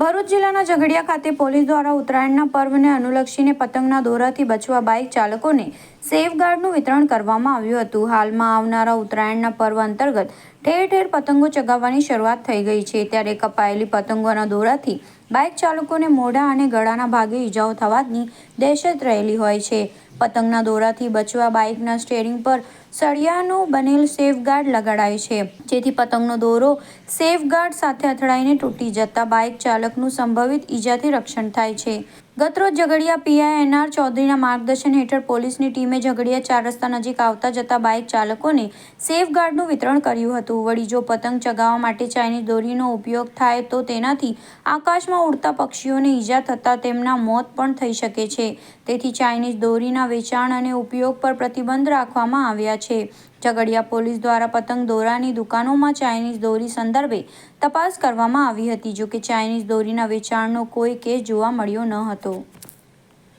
ભરૂચ જિલ્લાના ઝઘડિયા ખાતે પોલીસ દ્વારા ઉત્તરાયણના પર્વને અનુલક્ષીને પતંગના દોરાથી બચવા બાઇક ચાલકોને સેફગાર્ડનું વિતરણ કરવામાં આવ્યું હતું. હાલમાં આવનારા ઉત્તરાયણના પર્વ અંતર્ગત ઠેર ઠેર પતંગો ચગાવવાની શરૂઆત થઈ ગઈ છે. ત્યારે કપાયેલી પતંગોના દોરાથી બાઇક ચાલકોને મોઢા અને ગળાના ભાગે ઈજાઓ થવાની દહેશત રહેલી હોય છે. પતંગના દોરાથી બચવા બાઇકના સ્ટેરિંગ પર સળિયાનું બનેલ સેફગાર્ડ લગાડાય છે. જેથી પતંગનો દોરો સેફગાર્ડ સાથે અથડાઈને તૂટી જતા બાઇક ચાલકનું સંભવિત ઈજાથી રક્ષણ થાય છે. ગતરોજ ઝઘડિયા પીઆઈ એનઆર ચૌધરીના માર્ગદર્શન હેઠળ પોલીસની ટીમે ઝઘડિયા ચાર રસ્તા નજીક આવતા જતા બાઇક ચાલકોને સેફગાર્ડનું વિતરણ કર્યું હતું. વળી જો પતંગ ચગાવવા માટે ચાઇનીઝ દોરીનો ઉપયોગ થાય તો તેનાથી આકાશમાં ઉડતા પક્ષીઓને ઈજા થતાં તેમના મોત પણ થઈ શકે છે. તેથી ચાઇનીઝ દોરીના વેચાણ અને ઉપયોગ પર પ્રતિબંધ રાખવામાં આવ્યા છે. ઝઘડિયા પોલીસ દ્વારા પતંગ દોરાની દુકાનોમાં ચાઇનીઝ દોરી સંદર્ભે તપાસ કરવામાં આવી હતી. જોકે ચાઇનીઝ દોરીના વેચાણનો કોઈ કેસ જોવા મળ્યો ન હતો. Cristo